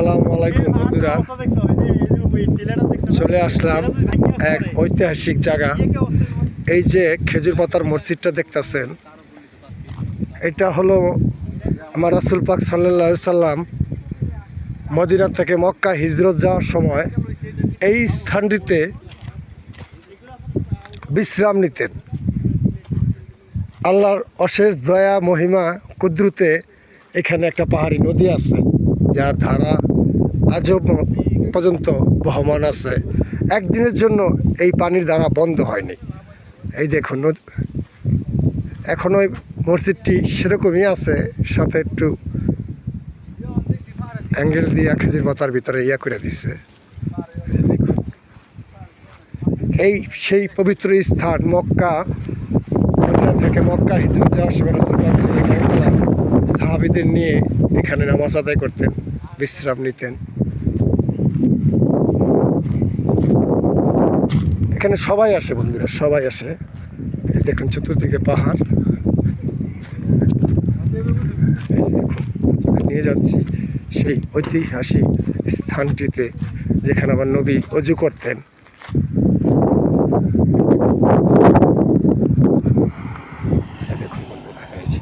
আসসালামু আলাইকুম, বন্ধুরা। চলে আসলাম এক ঐতিহাসিক জায়গা। এই যে খেজুর পাতার মসজিদটা দেখতেছেন, এটা হলো আমার রাসুল পাক সাল্লাহ সাল্লাম মদিনা থেকে মক্কা হিজরত যাওয়ার সময় এই স্থানটিতে বিশ্রাম নিতেন। আল্লাহর অশেষ দয়া, মহিমা, কুদ্রুতে এখানে একটা পাহাড়ি নদী আছে। যার ধারা আজও পর্যন্ত বহমান আছে। একদিনের জন্য এই পানির ধারা বন্ধ হয়নি। এই দেখুন এখনও ওই মসজিদটি সেরকমই আছে, সাথে একটু অ্যাঙ্গেল দিয়ে খেজুর পাতার ভিতরে ইয়া করে দিছে। এই সেই পবিত্র স্থান মক্কা থেকে মক্কা হিজরত যাওয়ার সময় সাহাবীদের নিয়ে এখানে নামাজ আদায় করতেন, বিশ্রাম নিতেন। এখানে সবাই আসে বন্ধুরা, সবাই আসে। এই দেখুন চতুর্দিকে পাহাড়। এই দেখুন নিয়ে যাচ্ছি সেই ঐতিহাসিক স্থানটিতে, যেখানে আমার নবী অজু করতেন এই দেখুন বন্ধুরা এই যে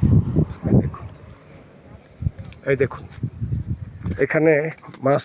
এই দেখুন এখানে মাছ